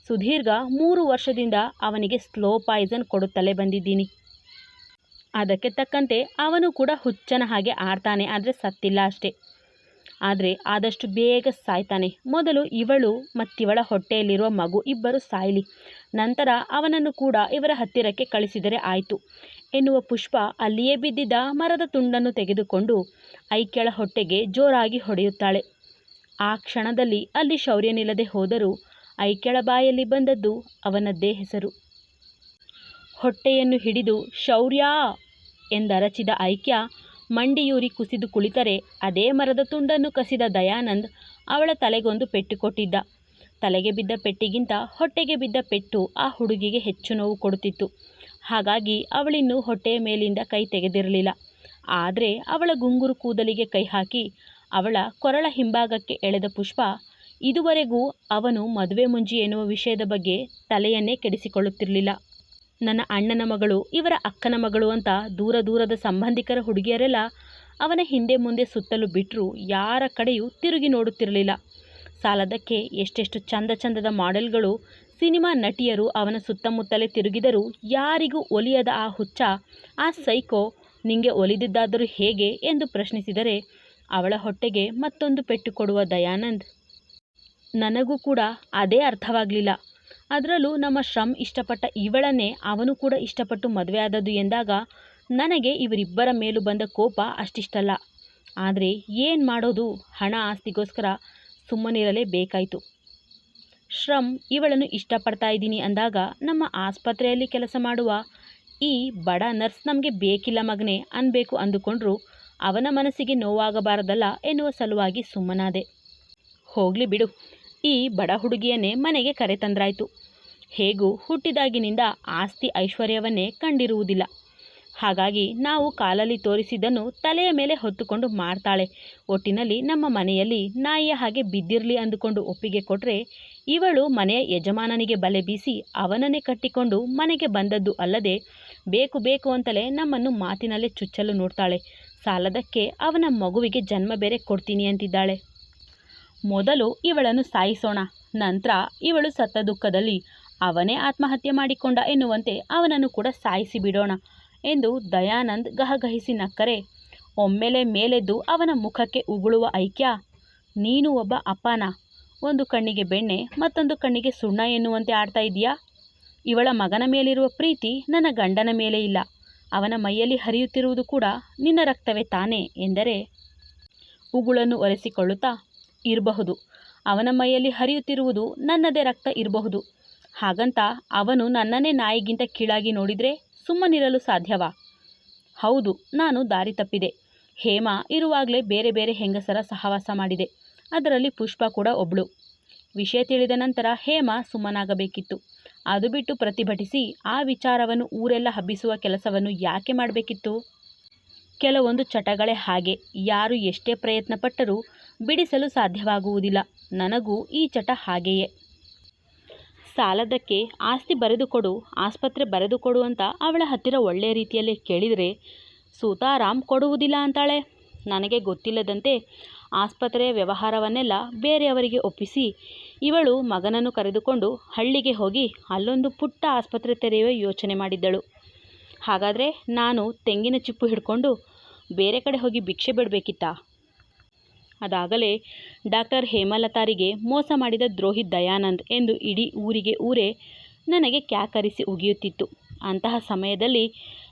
ಸುದೀರ್ಘ ಮೂರು ವರ್ಷದಿಂದ ಅವನಿಗೆ ಸ್ಲೋ ಪಾಯ್ಸನ್ ಕೊಡುತ್ತಲೇ ಬಂದಿದ್ದೀನಿ. ಅದಕ್ಕೆ ತಕ್ಕಂತೆ ಅವನು ಕೂಡ ಹುಚ್ಚನ ಹಾಗೆ ಆಡ್ತಾನೆ ಆದರೆ ಸತ್ತಿಲ್ಲ ಅಷ್ಟೇ. ಆದರೆ ಆದಷ್ಟು ಬೇಗ ಸಾಯ್ತಾನೆ. ಮೊದಲು ಇವಳು ಮತ್ತಿವಳ ಹೊಟ್ಟೆಯಲ್ಲಿರುವ ಮಗು ಇಬ್ಬರು ಸಾಯಲಿ. ನಂತರ ಅವನನ್ನು ಕೂಡ ಇವರ ಹತ್ತಿರಕ್ಕೆ ಕಳಿಸಿದರೆ ಆಯಿತು. ಎನ್ನುವ ಪುಷ್ಪ ಅಲ್ಲಿಯೇ ಬಿದ್ದಿದ್ದ ಮರದ ತುಂಡನ್ನು ತೆಗೆದುಕೊಂಡು ಐಕ್ಯಳ ಹೊಟ್ಟೆಗೆ ಜೋರಾಗಿ ಹೊಡೆಯುತ್ತಾಳೆ. ಆ ಕ್ಷಣದಲ್ಲಿ ಅಲ್ಲಿ ಶೌರ್ಯನಿಲ್ಲದೆ ಹೋದರೂ ಐಕ್ಯಳ ಬಾಯಲ್ಲಿ ಬಂದದ್ದು ಅವನದ್ದೇ ಹೆಸರು. ಹೊಟ್ಟೆಯನ್ನು ಹಿಡಿದು, ಶೌರ್ಯ! ಎಂದರಚಿದ ಐಕ್ಯ ಮಂಡಿಯೂರಿ ಕುಸಿದು ಕುಳಿತರೆ ಅದೇ ಮರದ ತುಂಡನ್ನು ಕಸಿದ ದಯಾನಂದ್ ಅವಳ ತಲೆಗೊಂದು ಪೆಟ್ಟು ಕೊಟ್ಟಿದ್ದ. ತಲೆಗೆ ಬಿದ್ದ ಪೆಟ್ಟಿಗಿಂತ ಹೊಟ್ಟೆಗೆ ಬಿದ್ದ ಪೆಟ್ಟು ಆ ಹುಡುಗಿಗೆ ಹೆಚ್ಚು ನೋವು ಕೊಡುತ್ತಿತ್ತು. ಹಾಗಾಗಿ ಅವಳಿನ್ನು ಹೊಟ್ಟೆಯ ಮೇಲಿಂದ ಕೈ ತೆಗೆದಿರಲಿಲ್ಲ. ಆದರೆ ಅವಳ ಗುಂಗುರು ಕೂದಲಿಗೆ ಕೈ ಹಾಕಿ ಅವಳ ಕೊರಳ ಹಿಂಭಾಗಕ್ಕೆ ಎಳೆದ ಪುಷ್ಪ ಇದುವರೆಗೂ ಅವನು ಮದುವೆ ಮುಂಜಿ ಎನ್ನುವ ವಿಷಯದ ಬಗ್ಗೆ ತಲೆಯನ್ನೇ ಕೆಡಿಸಿಕೊಳ್ಳುತ್ತಿರಲಿಲ್ಲ. ನನ್ನ ಅಣ್ಣನ ಮಗಳು, ಇವರ ಅಕ್ಕನ ಮಗಳು ಅಂತ ದೂರ ದೂರದ ಸಂಬಂಧಿಕರ ಹುಡುಗಿಯರೆಲ್ಲ ಅವನ ಹಿಂದೆ ಮುಂದೆ ಸುತ್ತಲು ಬಿಟ್ಟರೂ ಯಾರ ಕಡೆಯೂ ತಿರುಗಿ ನೋಡುತ್ತಿರಲಿಲ್ಲ. ಸಾಲದಕ್ಕೆ ಎಷ್ಟೆಷ್ಟು ಚಂದ ಚಂದದ ಮಾಡೆಲ್ಗಳು, ಸಿನಿಮಾ ನಟಿಯರು ಅವನ ಸುತ್ತಮುತ್ತಲೇ ತಿರುಗಿದರೂ ಯಾರಿಗೂ ಒಲಿಯದ ಆ ಹುಚ್ಚ, ಆ ಸೈಕೋ ನಿಂಗೆ ಒಲಿದಿದ್ದಾದರೂ ಹೇಗೆ ಎಂದು ಪ್ರಶ್ನಿಸಿದರೆ ಅವಳ ಹೊಟ್ಟೆಗೆ ಮತ್ತೊಂದು ಪೆಟ್ಟು ಕೊಡುವ ದಯಾನಂದ್. ನನಗೂ ಕೂಡ ಅದೇ ಅರ್ಥವಾಗಲಿಲ್ಲ. ಅದರಲ್ಲೂ ನಮ್ಮ ಶ್ರಮ್ ಇಷ್ಟಪಟ್ಟ ಇವಳನ್ನೇ ಅವನು ಕೂಡ ಇಷ್ಟಪಟ್ಟು ಮದುವೆ ಆದದ್ದು ಎಂದಾಗ ನನಗೆ ಇವರಿಬ್ಬರ ಮೇಲೂ ಬಂದ ಕೋಪ ಅಷ್ಟಿಷ್ಟಲ್ಲ. ಆದರೆ ಏನು ಮಾಡೋದು? ಹಣ ಆಸ್ತಿಗೋಸ್ಕರ ಸುಮ್ಮನಿರಲೇಬೇಕಾಯಿತು ಶ್ರಮ್, ಇವಳನ್ನು ಇಷ್ಟಪಡ್ತಾ ಇದ್ದೀನಿ ಅಂದಾಗ ನಮ್ಮ ಆಸ್ಪತ್ರೆಯಲ್ಲಿ ಕೆಲಸ ಮಾಡುವ ಈ ಬಡ ನರ್ಸ್ ನಮಗೆ ಬೇಕಿಲ್ಲ ಮಗನೆ ಅನ್ಬೇಕು ಅಂದುಕೊಂಡ್ರು ಅವನ ಮನಸ್ಸಿಗೆ ನೋವಾಗಬಾರದಲ್ಲ ಎನ್ನುವ ಸಲುವಾಗಿ ಸುಮ್ಮನಾದೆ. ಹೋಗಲಿ ಬಿಡು. ಈ ಬಡ ಹುಡುಗಿಯನ್ನೇ ಮನೆಗೆ ಕರೆತಂದ್ರಾಯ್ತು. ಹೇಗೂ ಹುಟ್ಟಿದಾಗಿನಿಂದ ಆಸ್ತಿ ಐಶ್ವರ್ಯವನ್ನೇ ಕಂಡಿರುವುದಿಲ್ಲ. ಹಾಗಾಗಿ ನಾವು ಕಾಲಲ್ಲಿ ತೋರಿಸಿದ್ದನ್ನು ತಲೆಯ ಮೇಲೆ ಹೊತ್ತುಕೊಂಡು ಮಾರ್ತಾಳೆ ಒಟ್ಟಿನಲ್ಲಿ ನಮ್ಮ ಮನೆಯಲ್ಲಿ ನಾಯಿಯ ಹಾಗೆ ಬಿದ್ದಿರಲಿ ಅಂದುಕೊಂಡು ಒಪ್ಪಿಗೆ ಕೊಟ್ಟರೆ ಇವಳು ಮನೆಯ ಯಜಮಾನನಿಗೆ ಬಲೆ ಬೀಸಿ ಅವನನ್ನೇ ಕಟ್ಟಿಕೊಂಡು ಮನೆಗೆ ಬಂದದ್ದು ಅಲ್ಲದೆ ಬೇಕು ಬೇಕು ಅಂತಲೇ ನಮ್ಮನ್ನು ಮಾತಿನಲ್ಲೇ ಚುಚ್ಚಲು ನೋಡ್ತಾಳೆ. ಸಾಲದಕ್ಕೆ ಅವನ ಮಗುವಿಗೆ ಜನ್ಮ ಬೇರೆ ಕೊಡ್ತೀನಿ ಅಂತಿದ್ದಾಳೆ. ಮೊದಲು ಇವಳನ್ನು ಸಾಯಿಸೋಣ, ನಂತರ ಇವಳು ಸತ್ತ ದುಃಖದಲ್ಲಿ ಅವನೇ ಆತ್ಮಹತ್ಯೆ ಮಾಡಿಕೊಂಡ ಎನ್ನುವಂತೆ ಅವನನ್ನು ಕೂಡ ಸಾಯಿಸಿ ಬಿಡೋಣ ಎಂದು ದಯಾನಂದ್ ಗಹಗಹಿಸಿ ನಕ್ಕರೆ. ಒಮ್ಮೆಲೆ ಮೇಲೆದ್ದು ಅವನ ಮುಖಕ್ಕೆ ಉಗುಳುವ ಐಕ್ಯ, ನೀನು ಒಬ್ಬ ಅಪ್ಪನ, ಒಂದು ಕಣ್ಣಿಗೆ ಬೆಣ್ಣೆ, ಮತ್ತೊಂದು ಕಣ್ಣಿಗೆ ಸುಣ್ಣ ಎನ್ನುವಂತೆ ಆಡ್ತಾ ಇದೆಯಾ ಇವಳ ಮಗನ ಮೇಲಿರುವ ಪ್ರೀತಿ ನನ್ನ ಗಂಡನ ಮೇಲೆ ಇಲ್ಲ, ಅವನ ಮೈಯಲ್ಲಿ ಹರಿಯುತ್ತಿರುವುದು ಕೂಡ ನಿನ್ನ ರಕ್ತವೇ ತಾನೇ ಎಂದರೆ. ಉಗುಳನ್ನು ಒರೆಸಿಕೊಳ್ಳುತ್ತಾ ಇರಬಹುದು. ಅವನ ಮೈಯಲ್ಲಿ ಹರಿಯುತ್ತಿರುವುದು ನನ್ನದೇ ರಕ್ತ ಇರಬಹುದು. ಹಾಗಂತ ಅವನು ನನ್ನನ್ನೇ ನಾಯಿಗಿಂತ ಕೀಳಾಗಿ ನೋಡಿದರೆ ಸುಮ್ಮನಿರಲು ಸಾಧ್ಯವಾ? ಹೌದು, ನಾನು ದಾರಿ ತಪ್ಪಿದೆ. ಹೇಮಾ ಇರುವಾಗಲೇ ಬೇರೆ ಬೇರೆ ಹೆಂಗಸರ ಸಹವಾಸ ಮಾಡಿದೆ. ಅದರಲ್ಲಿ ಪುಷ್ಪ ಕೂಡ ಒಬ್ಳು. ವಿಷಯ ತಿಳಿದ ನಂತರ ಹೇಮಾ ಸುಮ್ಮನಾಗಬೇಕಿತ್ತು. ಅದು ಬಿಟ್ಟು ಪ್ರತಿಭಟಿಸಿ ಆ ವಿಚಾರವನ್ನು ಊರೆಲ್ಲ ಹಬ್ಬಿಸುವ ಕೆಲಸವನ್ನು ಯಾಕೆ ಮಾಡಬೇಕಿತ್ತು? ಕೆಲವೊಂದು ಚಟಗಳೇ ಹಾಗೆ. ಯಾರು ಎಷ್ಟೇ ಪ್ರಯತ್ನ ಪಟ್ಟರೂ ಬಿಡಿಸಲು ಸಾಧ್ಯವಾಗುವುದಿಲ್ಲ. ನನಗೂ ಈ ಚಟ ಹಾಗೆಯೇ. ಸಾಲದಕ್ಕೆ ಆಸ್ತಿ ಬರೆದುಕೊಡು, ಆಸ್ಪತ್ರೆ ಬರೆದುಕೊಡು ಅಂತ ಅವಳ ಹತ್ತಿರ ಒಳ್ಳೆಯ ರೀತಿಯಲ್ಲಿ ಕೇಳಿದರೆ, ಸೂತಾರಾಮ್ ಕೊಡುವುದಿಲ್ಲ ಅಂತಾಳೆ. ನನಗೆ ಗೊತ್ತಿಲ್ಲದಂತೆ ಆಸ್ಪತ್ರೆಯ ವ್ಯವಹಾರವನ್ನೆಲ್ಲ ಬೇರೆಯವರಿಗೆ ಒಪ್ಪಿಸಿ, ಇವಳು ಮಗನನ್ನು ಕರೆದುಕೊಂಡು ಹಳ್ಳಿಗೆ ಹೋಗಿ ಅಲ್ಲೊಂದು ಪುಟ್ಟ ಆಸ್ಪತ್ರೆ ತೆರೆಯುವ ಯೋಚನೆ ಮಾಡಿದ್ದಳು. ಹಾಗಾದರೆ ನಾನು ತೆಂಗಿನ ಚಿಪ್ಪು ಹಿಡ್ಕೊಂಡು ಬೇರೆ ಕಡೆ ಹೋಗಿ ಭಿಕ್ಷೆ ಬಿಡಬೇಕಿತ್ತಾ? ಅದಾಗಲೇ ಡಾಕ್ಟರ್ ಹೇಮಲತಾರಿಗೆ ಮೋಸ ಮಾಡಿದ ದ್ರೋಹಿ ದಯಾನಂದ್ ಎಂದು ಇಡೀ ಊರಿಗೆ ಊರೇ ನನಗೆ ಕ್ಯಾಕರಿಸಿ ಉಗಿಯುತ್ತಿತ್ತು. ಅಂತಹ ಸಮಯದಲ್ಲಿ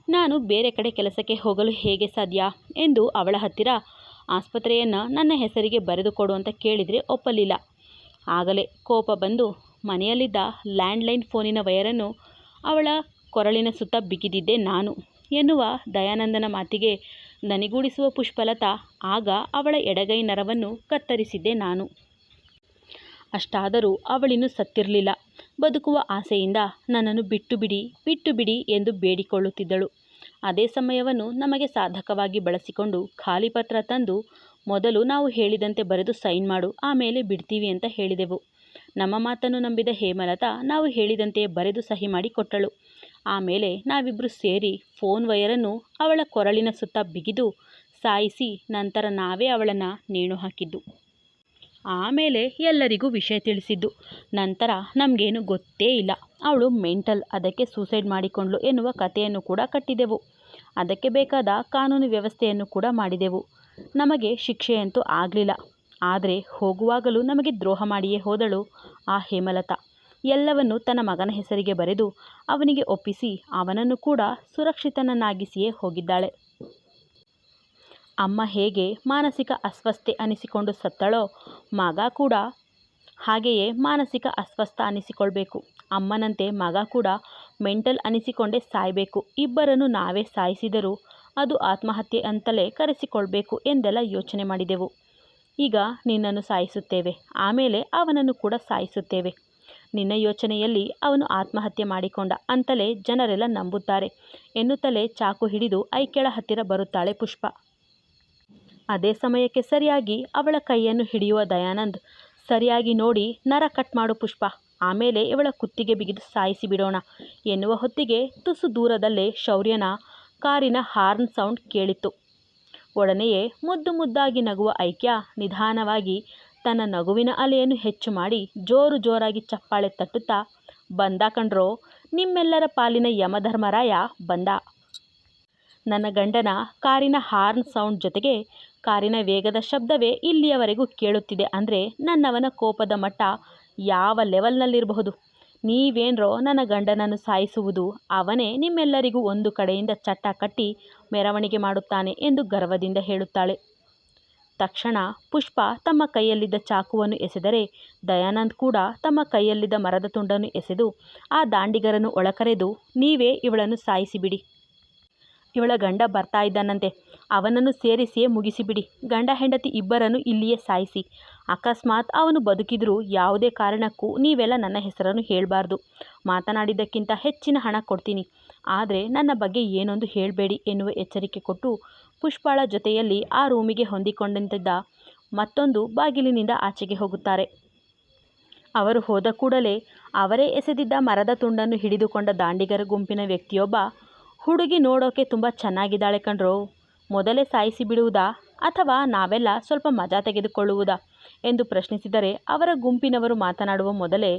ನಾನು ಬೇರೆ ಕಡೆ ಕೆಲಸಕ್ಕೆ ಹೋಗಲು ಹೇಗೆ ಸಾಧ್ಯ ಎಂದು ಅವಳ ಹತ್ತಿರ ಆಸ್ಪತ್ರೆಯನ್ನು ನನ್ನ ಹೆಸರಿಗೆ ಬರೆದುಕೊಡು ಅಂತ ಕೇಳಿದರೆ ಒಪ್ಪಲಿಲ್ಲ. ಆಗಲೇ ಕೋಪ ಬಂದು ಮನೆಯಲ್ಲಿದ್ದ ಲ್ಯಾಂಡ್ಲೈನ್ ಫೋನಿನ ವಯರನ್ನು ಅವಳ ಕೊರಳಿನ ಸುತ್ತ ಬಿಗಿದಿದ್ದೆ ನಾನು ಎನ್ನುವ ದಯಾನಂದನ ಮಾತಿಗೆ ದನಿಗೂಡಿಸುವ ಪುಷ್ಪಲತಾ, ಆಗ ಅವಳ ಎಡಗೈ ನರವನ್ನು ಕತ್ತರಿಸಿದ್ದೆ ನಾನು. ಅಷ್ಟಾದರೂ ಅವಳಿನ್ನೂ ಸತ್ತಿರಲಿಲ್ಲ. ಬದುಕುವ ಆಸೆಯಿಂದ ನನ್ನನ್ನು ಬಿಟ್ಟು ಬಿಡಿ ಬಿಟ್ಟು ಬಿಡಿ ಎಂದು ಬೇಡಿಕೊಳ್ಳುತ್ತಿದ್ದಳು. ಅದೇ ಸಮಯವನ್ನು ನಮಗೆ ಸಾಧಕವಾಗಿ ಬಳಸಿಕೊಂಡು ಖಾಲಿ ಪತ್ರ ತಂದು ಮೊದಲು ನಾವು ಹೇಳಿದಂತೆ ಬರೆದು ಸೈನ್ ಮಾಡು, ಆಮೇಲೆ ಬಿಡ್ತೀವಿ ಅಂತ ಹೇಳಿದೆವು. ನಮ್ಮ ಮಾತನ್ನು ನಂಬಿದ ಹೇಮಲತಾ ನಾವು ಹೇಳಿದಂತೆಯೇ ಬರೆದು ಸಹಿ ಮಾಡಿ ಕೊಟ್ಟಳು. ಆಮೇಲೆ ನಾವಿಬ್ಬರು ಸೇರಿ ಫೋನ್ ವೈರನ್ನು ಅವಳ ಕೊರಳಿನ ಸುತ್ತ ಬಿಗಿದು ಸಾಯಿಸಿ ನಂತರ ನಾವೇ ಅವಳನ್ನು ನೇಣು ಹಾಕಿದ್ದು. ಆಮೇಲೆ ಎಲ್ಲರಿಗೂ ವಿಷಯ ತಿಳಿಸಿದ್ದು. ನಂತರ ನಮಗೇನು ಗೊತ್ತೇ ಇಲ್ಲ. ಅವಳು ಮೆಂಟಲ್ ಅದಕ್ಕೆ ಸೂಸೈಡ್ ಮಾಡಿಕೊಂಡ್ಳು ಎನ್ನುವ ಕಥೆಯನ್ನು ಕೂಡ ಕಟ್ಟಿದೆವು. ಅದಕ್ಕೆ ಬೇಕಾದ ಕಾನೂನು ವ್ಯವಸ್ಥೆಯನ್ನು ಕೂಡ ಮಾಡಿದೆವು. ನಮಗೆ ಶಿಕ್ಷೆಯಂತೂ ಆಗಲಿಲ್ಲ. ಆದರೆ ಹೋಗುವಾಗಲೂ ನಮಗೆ ದ್ರೋಹ ಮಾಡಿಯೇ ಹೋದಳು ಆ ಹೇಮಲತಾ. ಎಲ್ಲವನ್ನು ತನ್ನ ಮಗನ ಹೆಸರಿಗೆ ಬರೆದು ಅವನಿಗೆ ಒಪ್ಪಿಸಿ ಅವನನ್ನು ಕೂಡ ಸುರಕ್ಷಿತನನ್ನಾಗಿಸಿಯೇ ಹೋಗಿದ್ದಾಳೆ. ಅಮ್ಮ ಹೇಗೆ ಮಾನಸಿಕ ಅಸ್ವಸ್ಥೆ ಅನಿಸಿಕೊಂಡು ಸತ್ತಳೋ ಮಗ ಕೂಡ ಹಾಗೆಯೇ ಮಾನಸಿಕ ಅಸ್ವಸ್ಥ ಅನಿಸಿಕೊಳ್ಬೇಕು. ಅಮ್ಮನಂತೆ ಮಗ ಕೂಡ ಮೆಂಟಲ್ ಅನಿಸಿಕೊಂಡೇ ಸಾಯಬೇಕು. ಇಬ್ಬರನ್ನು ನಾವೇ ಸಾಯಿಸಿದರೂ ಅದು ಆತ್ಮಹತ್ಯೆ ಅಂತಲೇ ಕರೆಸಿಕೊಳ್ಬೇಕು ಎಂದೆಲ್ಲ ಯೋಚನೆ ಮಾಡಿದೆವು. ಈಗ ನಿನ್ನನ್ನು ಸಾಯಿಸುತ್ತೇವೆ. ಆಮೇಲೆ ಅವನನ್ನು ಕೂಡ ಸಾಯಿಸುತ್ತೇವೆ. ನಿನ್ನ ಯೋಚನೆಯಲ್ಲಿ ಅವನು ಆತ್ಮಹತ್ಯೆ ಮಾಡಿಕೊಂಡ ಅಂತಲೇ ಜನರೆಲ್ಲ ನಂಬುತ್ತಾರೆ. ಎನ್ನುತ್ತಲೇ ಚಾಕು ಹಿಡಿದು ಐಕ್ಯಳ ಹತ್ತಿರ ಬರುತ್ತಾಳೆ ಪುಷ್ಪ. ಅದೇ ಸಮಯಕ್ಕೆ ಸರಿಯಾಗಿ ಅವಳ ಕೈಯನ್ನು ಹಿಡಿಯುವ ದಯಾನಂದ್, ಸರಿಯಾಗಿ ನೋಡಿ ನರ ಕಟ್ ಮಾಡು ಪುಷ್ಪ, ಆಮೇಲೆ ಇವಳ ಕುತ್ತಿಗೆ ಬಿಗಿದು ಸಾಯಿಸಿ ಬಿಡೋಣ ಎನ್ನುವ ಹೊತ್ತಿಗೆ ತುಸು ದೂರದಲ್ಲೇ ಶೌರ್ಯನ ಕಾರಿನ ಹಾರ್ನ್ ಸೌಂಡ್ ಕೇಳಿತು ಒಡನೆಯೇ ಮುದ್ದು ಮುದ್ದಾಗಿ ನಗುವ ಐಕ್ಯ ನಿಧಾನವಾಗಿ ತನ್ನ ನಗುವಿನ ಅಲೆಯನ್ನು ಹೆಚ್ಚು ಮಾಡಿ ಜೋರು ಜೋರಾಗಿ ಚಪ್ಪಾಳೆ ತಟ್ಟುತ್ತಾ, ಬಂದ ಕಣ್ರೋ, ನಿಮ್ಮೆಲ್ಲರ ಪಾಲಿನ ಯಮಧರ್ಮರಾಯ, ಬಂದ. ನನ್ನ ಗಂಡನ ಕಾರಿನ ಹಾರ್ನ್ ಸೌಂಡ್ ಜೊತೆಗೆ ಕಾರಿನ ವೇಗದ ಶಬ್ದವೇ ಇಲ್ಲಿಯವರೆಗೂ ಕೇಳುತ್ತಿದೆ ಅಂದರೆ ನನ್ನವನ ಕೋಪದ ಮಟ್ಟ ಯಾವ ಲೆವೆಲ್ನಲ್ಲಿರಬಹುದು? ನೀವೇನ್ರೋ ನನ್ನ ಗಂಡನನ್ನು ಸಾಯಿಸುವುದು, ಅವನೇ ನಿಮ್ಮೆಲ್ಲರಿಗೂ ಒಂದು ಕಡೆಯಿಂದ ಚಟ್ಟ ಕಟ್ಟಿ ಮೆರವಣಿಗೆ ಮಾಡುತ್ತಾನೆ ಎಂದು ಗರ್ವದಿಂದ ಹೇಳುತ್ತಾಳೆ. ತಕ್ಷಣ ಪುಷ್ಪ ತಮ್ಮ ಕೈಯಲ್ಲಿದ್ದ ಚಾಕುವನ್ನು ಎಸೆದರೆ ದಯಾನಂದ್ ಕೂಡ ತಮ್ಮ ಕೈಯಲ್ಲಿದ್ದ ಮರದ ತುಂಡನ್ನು ಎಸೆದು ಆ ದಾಂಡಿಗರನ್ನು ಒಳಕರೆದು, ನೀವೇ ಇವಳನ್ನು ಸಾಯಿಸಿಬಿಡಿ. ಇವಳ ಗಂಡ ಬರ್ತಾ ಇದ್ದಾನಂತೆ. ಅವನನ್ನು ಸೇರಿಸಿಯೇ ಮುಗಿಸಿಬಿಡಿ. ಗಂಡ ಹೆಂಡತಿ ಇಬ್ಬರನ್ನು ಇಲ್ಲಿಯೇ ಸಾಯಿಸಿ. ಅಕಸ್ಮಾತ್ ಅವನು ಬದುಕಿದರೂ ಯಾವುದೇ ಕಾರಣಕ್ಕೂ ನೀವೆಲ್ಲ ನನ್ನ ಹೆಸರನ್ನು ಹೇಳಬಾರ್ದು. ಮಾತನಾಡಿದ್ದಕ್ಕಿಂತ ಹೆಚ್ಚಿನ ಹಣ ಕೊಡ್ತೀನಿ. ಆದರೆ ನನ್ನ ಬಗ್ಗೆ ಏನೊಂದು ಹೇಳಬೇಡಿ ಎನ್ನುವ ಎಚ್ಚರಿಕೆ ಕೊಟ್ಟು ಪುಷ್ಪಾಳ ಜೊತೆಯಲ್ಲಿ ಆ ರೂಮಿಗೆ ಹೊಂದಿಕೊಂಡಂತಿದ್ದ ಮತ್ತೊಂದು ಬಾಗಿಲಿನಿಂದ ಆಚೆಗೆ ಹೋಗುತ್ತಾರೆ. ಅವರು ಹೋದ ಕೂಡಲೇ ಅವರೇ ಎಸೆದಿದ್ದ ಮರದ ತುಂಡನ್ನು ಹಿಡಿದುಕೊಂಡ ದಾಂಡಿಗರ ಗುಂಪಿನ ವ್ಯಕ್ತಿಯೊಬ್ಬ, ಹುಡುಗಿ ನೋಡೋಕೆ ತುಂಬ ಚೆನ್ನಾಗಿದ್ದಾಳೆ ಕಣ್ರೋ, ಮೊದಲೇ ಸಾಯಿಸಿ ಬಿಡುವುದಾ, ಅಥವಾ ನಾವೆಲ್ಲ ಸ್ವಲ್ಪ ಮಜಾ ತೆಗೆದುಕೊಳ್ಳುವುದಾ? ಎಂದು ಪ್ರಶ್ನಿಸಿದರೆ ಅವರ ಗುಂಪಿನವರು ಮಾತನಾಡುವ ಮೊದಲೇ,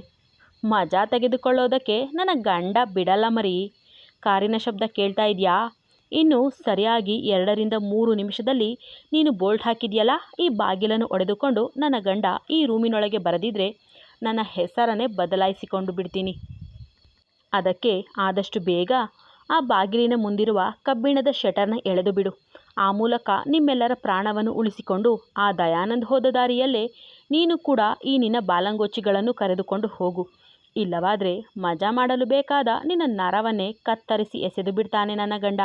ಮಜಾ ತೆಗೆದುಕೊಳ್ಳೋದಕ್ಕೆ ನನ್ನ ಗಂಡ ಬಿಡಲ್ಲ ಮರಿ, ಕಾರಿನ ಶಬ್ದ ಕೇಳ್ತಾ ಇದೆಯಾ? ಇನ್ನು ಸರಿಯಾಗಿ ಎರಡರಿಂದ ಮೂರು ನಿಮಿಷದಲ್ಲಿ ನೀನು ಬೋಲ್ಟ್ ಹಾಕಿದೆಯಲ್ಲ? ಈ ಬಾಗಿಲನ್ನು ಒಡೆದುಕೊಂಡು ನನ್ನ ಗಂಡ ಈ ರೂಮಿನೊಳಗೆ ಬರದಿದ್ದರೆ ನನ್ನ ಹೆಸರನ್ನೇ ಬದಲಾಯಿಸಿಕೊಂಡು ಬಿಡ್ತೀನಿ. ಅದಕ್ಕೆ ಆದಷ್ಟು ಬೇಗ ಆ ಬಾಗಿಲಿನ ಮುಂದಿರುವ ಕಬ್ಬಿಣದ ಶಟರ್ನ ಎಳೆದು ಬಿಡು. ಆ ಮೂಲಕ ನಿಮ್ಮೆಲ್ಲರ ಪ್ರಾಣವನ್ನು ಉಳಿಸಿಕೊಂಡು ಆ ದಯಾನಂದ್ ಹೋದ ದಾರಿಯಲ್ಲೇ ನೀನು ಕೂಡ ಈ ನಿನ್ನ ಬಾಲಂಗೋಚಿಗಳನ್ನು ಕರೆದುಕೊಂಡು ಹೋಗು. ಇಲ್ಲವಾದರೆ ಮಜಾ ಮಾಡಲು ಬೇಕಾದ ನಿನ್ನ ನರವನ್ನೇ ಕತ್ತರಿಸಿ ಎಸೆದು ಬಿಡ್ತಾನೆ ನನ್ನ ಗಂಡ.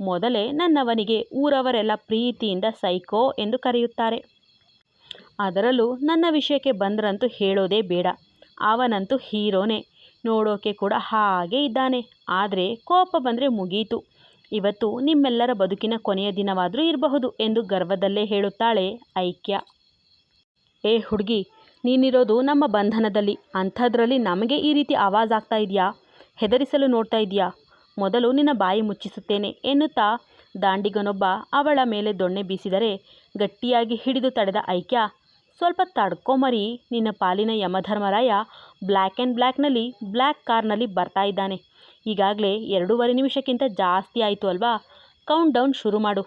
ಮೊದಲೇ ನನ್ನವನಿಗೆ ಊರವರೆಲ್ಲ ಪ್ರೀತಿಯಿಂದ ಸೈಕೋ ಎಂದು ಕರೆಯುತ್ತಾರೆ. ಅದರಲ್ಲೂ ನನ್ನ ವಿಷಯಕ್ಕೆ ಬಂದರಂತೂ ಹೇಳೋದೇ ಬೇಡ. ಅವನಂತೂ ಹೀರೋನೇ. ನೋಡೋಕೆ ಕೂಡ ಹಾಗೆ ಇದ್ದಾನೆ. ಆದರೆ ಕೋಪ ಬಂದರೆ ಮುಗೀತು. ಇವತ್ತು ನಿಮ್ಮೆಲ್ಲರ ಬದುಕಿನ ಕೊನೆಯ ದಿನವಾದರೂ ಇರಬಹುದು ಎಂದು ಗರ್ವದಲ್ಲೇ ಹೇಳುತ್ತಾಳೆ ಐಕ್ಯ. ಏ ಹುಡುಗಿ, ನೀನಿರೋದು ನಮ್ಮ ಬಂಧನದಲ್ಲಿ. ಅಂಥದ್ರಲ್ಲಿ ನಮಗೆ ಈ ರೀತಿ ಆವಾಜ್ ಆಗ್ತಾ ಇದೆಯಾ? ಹೆದರಿಸಲು ನೋಡ್ತಾ ಇದೆಯಾ? ಮೊದಲು ನಿನ್ನ ಬಾಯಿ ಮುಚ್ಚಿಸುತ್ತೇನೆ ಎನ್ನುತ್ತಾ ದಾಂಡಿಗನೊಬ್ಬ ಅವಳ ಮೇಲೆ ದೊಣ್ಣೆ ಬೀಸಿದರೆ ಗಟ್ಟಿಯಾಗಿ ಹಿಡಿದು ತಡೆದ ಐಕ್ಯ, ಸ್ವಲ್ಪ ತಡ್ಕೊಮರಿ ನಿನ್ನ ಪಾಲಿನ ಯಮಧರ್ಮರಾಯ ಬ್ಲ್ಯಾಕ್ ಆ್ಯಂಡ್ ಬ್ಲ್ಯಾಕ್ನಲ್ಲಿ ಬ್ಲ್ಯಾಕ್ ಕಾರ್ನಲ್ಲಿ ಬರ್ತಾ ಇದ್ದಾನೆ. ಈಗಾಗಲೇ ಎರಡೂವರೆ ನಿಮಿಷಕ್ಕಿಂತ ಜಾಸ್ತಿ ಆಯಿತು ಅಲ್ವಾ? ಕೌಂಟ್ ಡೌನ್ ಶುರು ಮಾಡು.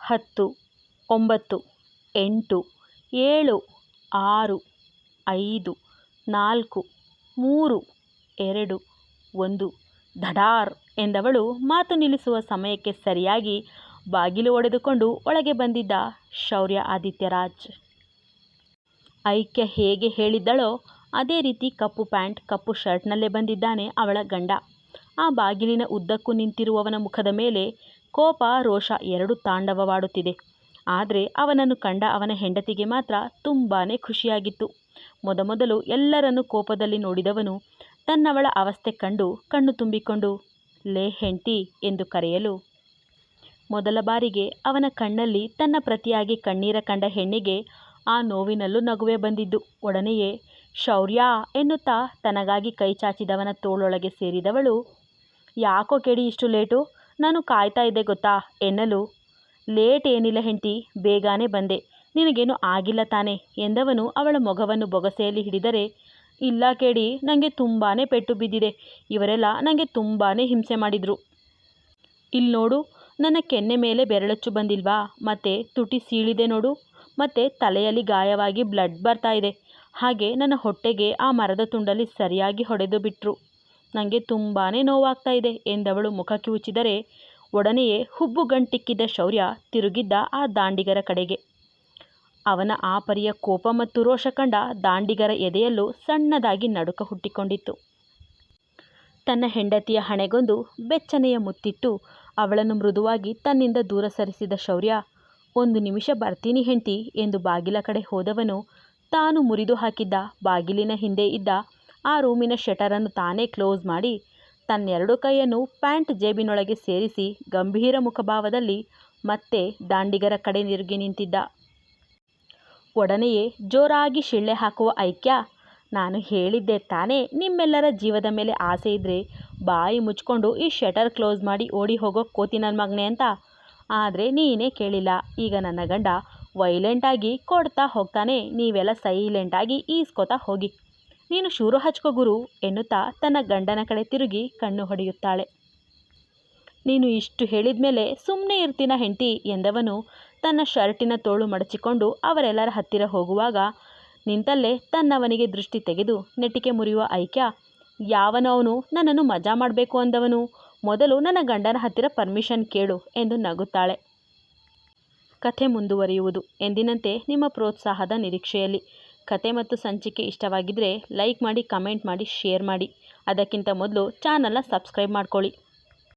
ಹತ್ತು, ಒಂಬತ್ತು, ಎಂಟು, ಏಳು, ಆರು, ಐದು, ನಾಲ್ಕು, ಮೂರು, ಎರಡು, ಒಂದು ಧಡಾರ್ ಎಂದವಳು ಮಾತು ನಿಲ್ಲಿಸುವ ಸಮಯಕ್ಕೆ ಸರಿಯಾಗಿ ಬಾಗಿಲು ಒಡೆದುಕೊಂಡು ಒಳಗೆ ಬಂದಿದ್ದ ಶೌರ್ಯ ಆದಿತ್ಯರಾಜ್. ಐಕ್ಯ ಹೇಗೆ ಹೇಳಿದ್ದಳೋ ಅದೇ ರೀತಿ ಕಪ್ಪು ಪ್ಯಾಂಟ್, ಕಪ್ಪು ಶರ್ಟ್ನಲ್ಲೇ ಬಂದಿದ್ದಾನೆ ಅವಳ ಗಂಡ. ಆ ಬಾಗಿಲಿನ ಉದ್ದಕ್ಕೂ ನಿಂತಿರುವವನ ಮುಖದ ಮೇಲೆ ಕೋಪ, ರೋಷ ಎರಡು ತಾಂಡವವಾಡುತ್ತಿದೆ. ಆದರೆ ಅವನನ್ನು ಕಂಡ ಅವನ ಹೆಂಡತಿಗೆ ಮಾತ್ರ ತುಂಬಾ ಖುಷಿಯಾಗಿತ್ತು. ಮೊದಮೊದಲು ಎಲ್ಲರನ್ನು ಕೋಪದಲ್ಲಿ ನೋಡಿದವನು ತನ್ನವಳ ಅವಸ್ಥೆ ಕಂಡು ಕಣ್ಣು ತುಂಬಿಕೊಂಡು, ಲೇ ಹೆಂಡ್ತಿ ಎಂದು ಕರೆಯಲು. ಮೊದಲ ಬಾರಿಗೆ ಅವನ ಕಣ್ಣಲ್ಲಿ ತನ್ನ ಪ್ರತಿಯಾಗಿ ಕಣ್ಣೀರ ಕಂಡ ಹೆಣ್ಣಿಗೆ ಆ ನೋವಿನಲ್ಲೂ ನಗುವೆ ಬಂದಿದ್ದು. ಒಡನೆಯೇ, ಶೌರ್ಯ ಎನ್ನುತ್ತಾ ತನಗಾಗಿ ಕೈ ಚಾಚಿದವನ ತೋಳೊಳಗೆ ಸೇರಿದವಳು. ಯಾಕೋ ಕೆಡಿ ಇಷ್ಟು ಲೇಟು? ನಾನು ಕಾಯ್ತಾ ಇದ್ದೆ ಗೊತ್ತಾ? ಎನ್ನಲು. ಲೇಟ್ ಏನಿಲ್ಲ ಹೆಂಡ್ತಿ, ಬೇಗನೆ ಬಂದೆ. ನಿನಗೇನು ಆಗಿಲ್ಲ ತಾನೆ? ಎಂದವನು ಅವಳ ಮೊಗವನ್ನು ಬೊಗಸೆಯಲ್ಲಿ ಹಿಡಿದರೆ ಇಲ್ಲ ಕೇಳಿ ನನಗೆ ತುಂಬಾ ಪೆಟ್ಟು ಬಿದ್ದಿದೆ. ಇವರೆಲ್ಲ ನನಗೆ ತುಂಬಾ ಹಿಂಸೆ ಮಾಡಿದರು. ಇಲ್ಲಿ ನೋಡು, ನನ್ನ ಕೆನ್ನೆ ಮೇಲೆ ಬೆರಳಚ್ಚು ಬಂದಿಲ್ವಾ? ಮತ್ತು ತುಟಿ ಸೀಳಿದೆ ನೋಡು, ಮತ್ತು ತಲೆಯಲ್ಲಿ ಗಾಯವಾಗಿ ಬ್ಲಡ್ ಬರ್ತಾ ಇದೆ. ಹಾಗೆ ನನ್ನ ಹೊಟ್ಟೆಗೆ ಆ ಮರದ ತುಂಡಲ್ಲಿ ಸರಿಯಾಗಿ ಹೊಡೆದು ಬಿಟ್ಟರು ನನಗೆ ತುಂಬಾ ನೋವಾಗ್ತಾ ಇದೆ ಎಂದವಳು ಮುಖ ಕಿವುಚಿದರೆ, ಒಡನೆಯೇ ಹುಬ್ಬು ಗಂಟಿಕ್ಕಿದ್ದ ಶೌರ್ಯ ತಿರುಗಿದ್ದ ಆ ದಾಂಡಿಗರ ಕಡೆಗೆ. ಅವನ ಆ ಪರಿಯ ಕೋಪ ಮತ್ತು ರೋಷ ಕಂಡ ದಾಂಡಿಗರ ಎದೆಯಲ್ಲೂ ಸಣ್ಣದಾಗಿ ನಡುಕ ಹುಟ್ಟಿಕೊಂಡಿತ್ತು ತನ್ನ ಹೆಂಡತಿಯ ಹಣೆಗೊಂದು ಬೆಚ್ಚನೆಯ ಮುತ್ತಿಟ್ಟು ಅವಳನ್ನು ಮೃದುವಾಗಿ ತನ್ನಿಂದ ದೂರ ಸರಿಸಿದ ಶೌರ್ಯ, ಒಂದು ನಿಮಿಷ ಬರ್ತೀನಿ ಹೆಂಡ್ತಿ ಎಂದು ಬಾಗಿಲ ಕಡೆ ಹೋದವನು ತಾನು ಮುರಿದು ಹಾಕಿದ್ದ ಬಾಗಿಲಿನ ಹಿಂದೆ ಇದ್ದ ಆ ರೂಮಿನ ಶಟರನ್ನು ತಾನೇ ಕ್ಲೋಸ್ ಮಾಡಿ ತನ್ನೆರಡು ಕೈಯನ್ನು ಪ್ಯಾಂಟ್ ಜೇಬಿನೊಳಗೆ ಸೇರಿಸಿ ಗಂಭೀರ ಮುಖಭಾವದಲ್ಲಿ ಮತ್ತೆ ದಾಂಡಿಗರ ಕಡೆ ನಿರುಗಿ ನಿಂತಿದ್ದ. ಒಡನೆಯೇ ಜೋರಾಗಿ ಶಿಳ್ಳೆ ಹಾಕುವ ಐಕ್ಯ ನಾನು ಹೇಳಿದ್ದೆ ತಾನೇ ನಿಮ್ಮೆಲ್ಲರ ಜೀವದ ಮೇಲೆ ಆಸೆ ಇದ್ರೆ ಬಾಯಿ ಮುಚ್ಕೊಂಡು ಈ ಶಟರ್ ಕ್ಲೋಸ್ ಮಾಡಿ ಓಡಿ ಹೋಗೋ ಕೋತಿ ನನ್ನ ಮಗನೇ ಅಂತ. ಆದರೆ ನೀನೇ ಕೇಳಿಲ್ಲ. ಈಗ ನನ್ನ ಗಂಡ ವೈಲೆಂಟಾಗಿ ಕೊಡ್ತಾ ಹೋಗ್ತಾನೆ, ನೀವೆಲ್ಲ ಸೈಲೆಂಟಾಗಿ ಈಸ್ಕೋತಾ ಹೋಗಿ. ನೀನು ಶೂರು ಹಚ್ಕೋ ಗುರು ಎನ್ನುತ್ತಾ ತನ್ನ ಗಂಡನ ಕಡೆ ತಿರುಗಿ ಕಣ್ಣು ಹೊಡೆಯುತ್ತಾಳೆ. ನೀನು ಇಷ್ಟು ಹೇಳಿದ ಮೇಲೆ ಸುಮ್ಮನೆ ಇರ್ತೀನ ಹೆಂಡತಿ ಎಂದವನು ತನ್ನ ಶರ್ಟಿನ ತೋಳು ಮಡಚಿಕೊಂಡು ಅವರೆಲ್ಲರ ಹತ್ತಿರ ಹೋಗುವಾಗ ನಿಂತಲ್ಲೇ ತನ್ನವನಿಗೆ ದೃಷ್ಟಿ ತೆಗೆದು ನೆಟಿಕೆ ಮುರಿಯುವ ಐಕ್ಯ, ಯಾವನೋ ಅವನು ನನ್ನನ್ನು ಮಜಾ ಮಾಡಬೇಕು ಅಂದವನು ಮೊದಲು ನನ್ನ ಗಂಡನ ಹತ್ತಿರ ಪರ್ಮಿಷನ್ ಕೇಳು ಎಂದು ನಗುತ್ತಾಳೆ. ಕಥೆ ಮುಂದುವರಿಯುವುದು ಎಂದಿನಂತೆ ನಿಮ್ಮ ಪ್ರೋತ್ಸಾಹದ ನಿರೀಕ್ಷೆಯಲ್ಲಿ. ಕತೆ ಮತ್ತು ಸಂಚಿಕೆ ಇಷ್ಟವಾಗಿದ್ದರೆ ಲೈಕ್ ಮಾಡಿ, ಕಮೆಂಟ್ ಮಾಡಿ, ಶೇರ್ ಮಾಡಿ. ಅದಕ್ಕಿಂತ ಮೊದಲು ಚಾನಲ್ನ ಸಬ್ಸ್ಕ್ರೈಬ್ ಮಾಡ್ಕೊಳ್ಳಿ.